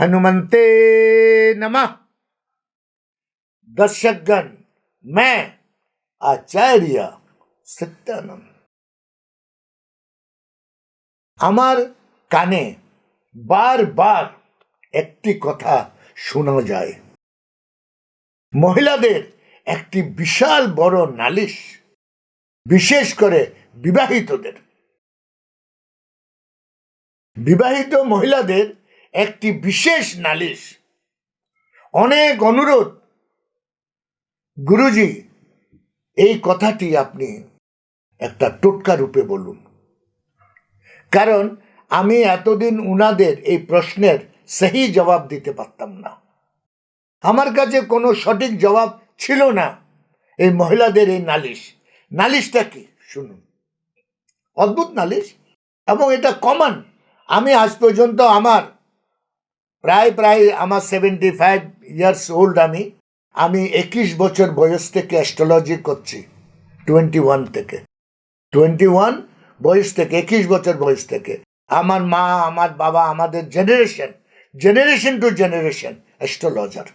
हनुमंते नमः दर्शकगण मैं आचार्य सत्यानंद আমার কানে বারবার একটি কথা শোনা যায় মহিলাদের একটি বিশাল বড় নালিশ বিশেষ করে বিবাহিতদের বিবাহিত মহিলাদের একটি বিশেষ নালিশ। অনেক অনুরোধ। গুরুজি, এই কথাটি আপনি একটা টোটকা রূপে বলুন। কারণ আমি এতদিন উনাদের এই প্রশ্নের সেই জবাব দিতে পারতাম না। আমার কাছে কোনো সঠিক জবাব ছিল না এই মহিলাদের এই নালিশ। নালিশটা কি? শুনুন। অদ্ভুত নালিশ এবং এটা কমন আমি আজ পর্যন্ত আমার প্রায় প্রায় আমার সেভেন্টি ফাইভ ইয়ার্স ওল্ড আমি। আমি একুশ বছর বয়স থেকে অ্যাস্ট্রোলজি করছি টোয়েন্টি ওয়ান থেকে। টোয়েন্টি ওয়ান বয়স থেকে, একুশ বছর বয়স থেকে। আমার মা, আমার বাবা, আমাদের generation generation to generation astrologer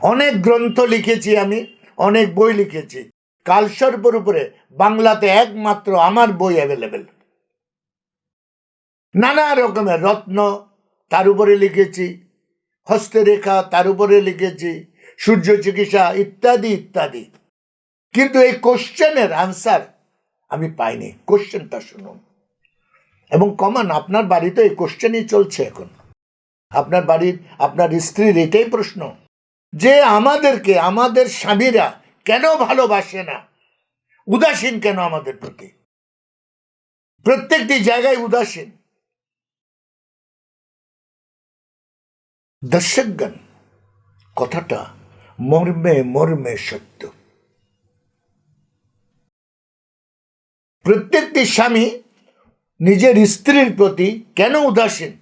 অনেক গ্রন্থ লিখেছি আমি, অনেক বই লিখেছি। কালসর্পর উপরে বাংলাতে একমাত্র আমার বই অ্যাভেলেবেল নানা রকমের রত্ন তার উপরে লিখেছি, হস্তরেখা তার উপরে লিখেছি, সূর্য চিকিৎসা ইত্যাদি ইত্যাদি। কিন্তু এই কোশ্চেনের আনসার আমি পাইনি। কোশ্চেনটা শুনুন। এবং কমান, আপনার বাড়িতে এই কোশ্চেনই চলছে এখন। আপনার বাড়ির, আপনার স্ত্রীর এটাই প্রশ্ন। যে আমাদেরকে, আমাদের স্বামীরা কেন ভালোবাসে না? উদাসীন কেন আমাদের প্রতি? প্রত্যেকটি জায়গায় উদাসীন। দর্শকগণ, কথাটা মর্মে মর্মে সত্য। প্রত্যেকটি স্বামী নিজের স্ত্রীর প্রতি কেন উদাসীন?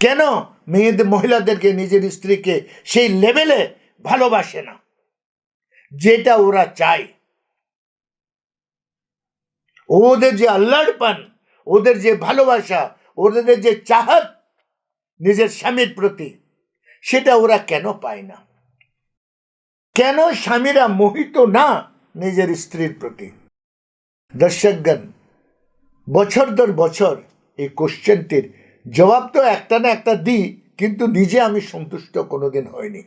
কেন মেয়েদের মহিলাদেরকে নিজের স্ত্রীকে সেই লেভেলে ভালোবাসে না? যেটা ওরা চায়। ওদের যে আল্লাহর পান, ওদের যে ভালোবাসা, ওদের যে চাহাত নিজের স্বামীর প্রতি, সেটা ওরা কেন পায় না? কেন স্বামীরা মোহিত না নিজের স্ত্রীর প্রতি? দর্শকগণ, বছর দর বছর এই কোশ্চেনটির জবাব তো একটা না একটা দিই, কিন্তু নিজে আমি সন্তুষ্ট কোনোদিন হয়নি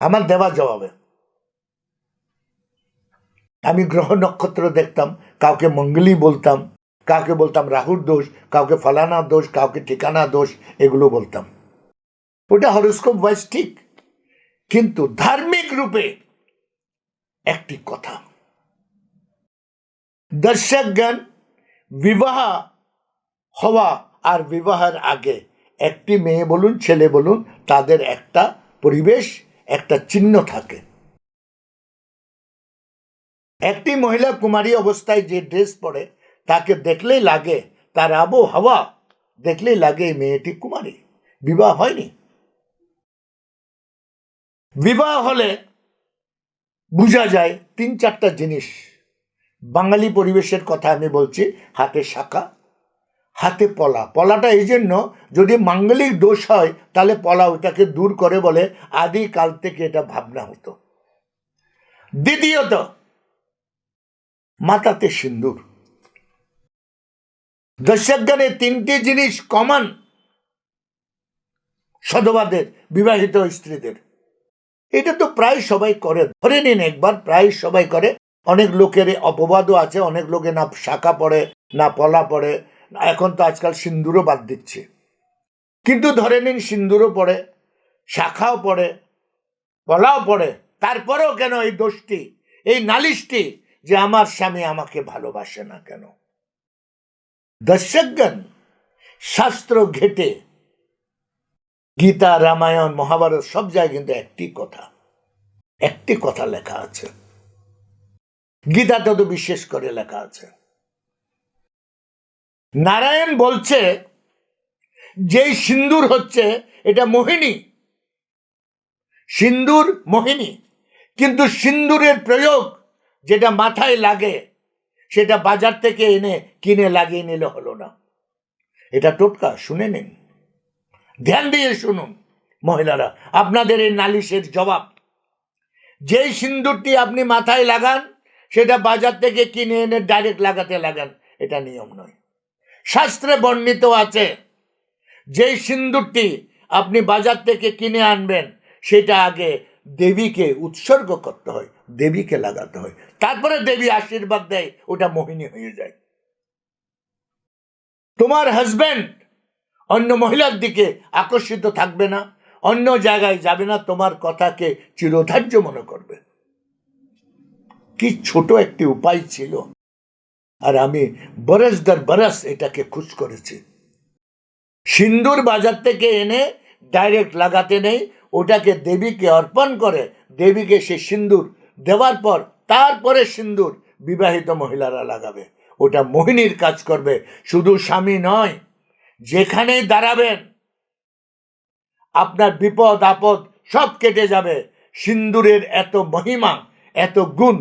আমার দেওয়া জবাবে। আমি গ্রহ নক্ষত্র দেখতাম, কাউকে মঙ্গলি বলতাম কাউকে বলতাম রাহুর দোষ, কাউকে ফলানা দোষ, কাউকে ঠিকানা দোষ, এগুলো বলতাম। ওটা হরস্কোপ ওয়াইজ ঠিক, কিন্তু ধার্মিক রূপে একটি কথা। দর্শকগণ বিবাহ হওয়া আর বিবাহের আগে একটি মেয়ে বলুন, ছেলে বলুন, তাদের একটা পরিবেশ, একটা চিহ্ন থাকে। একটি মহিলা কুমারী অবস্থায় যে ড্রেস পরে তাকে দেখলেই লাগে, তার আবহাওয়া দেখলেই লাগে এই মেয়েটি কুমারী। বিবাহ হয়নি। বিবাহ হলে বোঝা যায় তিন চারটা জিনিস। বাঙালি পরিবেশের কথা আমি বলছি, হাতে শাখা, হাতে পলা। পলাটা এই জন্য যদি মাঙ্গলিক দোষ হয়, তাহলে পলা ওটাকে দূর করে বলে আদিকাল থেকে এটা ভাবনা হতো। দ্বিতীয়ত মাথাতে সিন্দুর। দর্শকগণে তিনটি জিনিস কমন সধবাদের, বিবাহিত স্ত্রীদের। এটা তো প্রায় সবাই করে। ধরে নিন একবার প্রায় সবাই করে। অনেক লোকের অপবাদও আছে, অনেক লোকে না শাখা পড়ে, না পলা পড়ে। এখন তো আজকাল সিন্দুরও বাদ দিচ্ছে। কিন্তু ধরে নিন সিন্দুরও পড়ে, শাখাও পড়ে, পলাও পড়ে। তারপরেও কেন এই দোষটি, এই নালিশটি যে আমার স্বামী আমাকে ভালোবাসে না কেন? দর্শকগণ শাস্ত্র ঘেটে। গীতা, রামায়ণ, মহাভারত, সব জায়গায় কিন্তু একটি কথা। একটি কথা লেখা আছে। গীতাতে তো বিশেষ করে লেখা আছে। নারায়ণ বলছে, যেই সিন্দুর হচ্ছে, এটা মোহিনী। সিন্দুর মোহিনী। কিন্তু সিন্দুরের প্রয়োগ যেটা মাথায় লাগে সেটা বাজার থেকে এনে কিনে লাগিয়ে নিলে হলো না। এটা টোটকা, শুনে নিন। ধ্যান দিয়ে শুনুন, মহিলারা, আপনাদের এই নালিশের জবাব। যেই সিন্দুরটি আপনি মাথায় লাগান, সেটা বাজার থেকে কিনে এনে ডাইরেক্ট লাগাতে লাগান, এটা নিয়ম নয়। শাস্ত্রে বর্ণিত আছে, যেই সিন্দুরটি আপনি বাজার থেকে কিনে আনবেন, সেটা আগে দেবীকে উৎসর্গ করতে হয়, দেবীকে লাগাতে হয়। তারপরে দেবী আশীর্বাদ দেয়, ওটা মোহিনী হয়ে যায়। তোমার হাজবেন্ড অন্য মহিলার দিকে আকর্ষিত থাকবে না, অন্য জায়গায় যাবে না, তোমার কথাকে চিরধার্য মনে করবে। কি ছোট একটি উপায় ছিল। আর আমি বরস দর বরস এটাকে খুশ করেছি। সিন্দুর বাজার থেকে এনে ডাইরেক্ট লাগাতে নেই ওটাকে দেবীকে অর্পণ করে দেবীকে সে সিন্দুর দেওয়ার পর তারপরে সিন্দুর বিবাহিত মহিলারা লাগাবে। ওটা মোহিনীর কাজ করবে, শুধু স্বামী নয়, যেখানেই দাঁড়াবেন, আপনার বিপদ, আপদ সব কেটে যাবে। সিন্দুরের এত মহিমা, এত গুণ,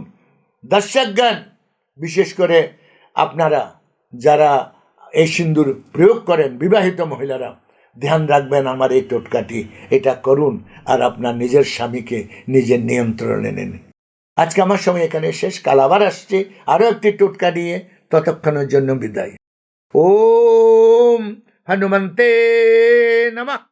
দর্শকগণ, বিশেষ করে আপনারা যারা এই সিন্দুর প্রয়োগ করেন, বিবাহিত মহিলারা ধ্যান রাখবেন আমার এই টোটকাটি। এটা করুন আর আপনার নিজের স্বামীকে নিজের নিয়ন্ত্রণে নিন। আজকে আমার সময় এখানে শেষ। কাল আবার আসছি। আরও একটি টোটকা নিয়ে ততক্ষণের জন্য বিদায়। ওম হনুমন্তে নমঃ।